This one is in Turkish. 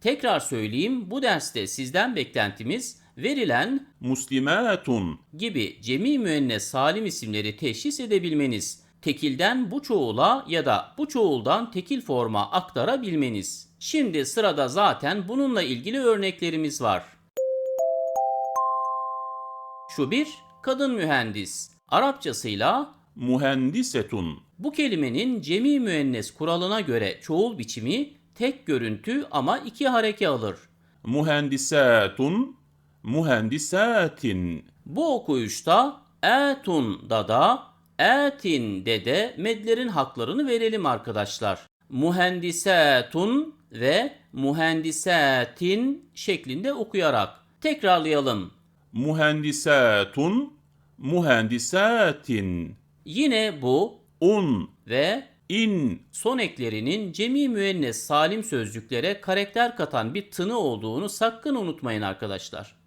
Tekrar söyleyeyim bu derste sizden beklentimiz verilen muslimatun, gibi cemi müennes salim isimleri teşhis edebilmeniz, tekilden bu çoğula ya da bu çoğuldan tekil forma aktarabilmeniz. Şimdi sırada zaten bununla ilgili örneklerimiz var. Şu bir kadın mühendis. Arapçasıyla muhendisetun, bu kelimenin cemi müennes kuralına göre çoğul biçimi tek görüntü ama iki hareke alır. muhendisatun, muhendisatin, Bu okuyuşta etun da etin de de medlerin haklarını verelim arkadaşlar. Mühendisetun ve mühendisatin şeklinde okuyarak tekrarlayalım. muhendisatun, muhendisatin, Yine bu un, ve in, son eklerinin cemi müennes salim sözcüklere karakter katan bir tını olduğunu sakın unutmayın arkadaşlar.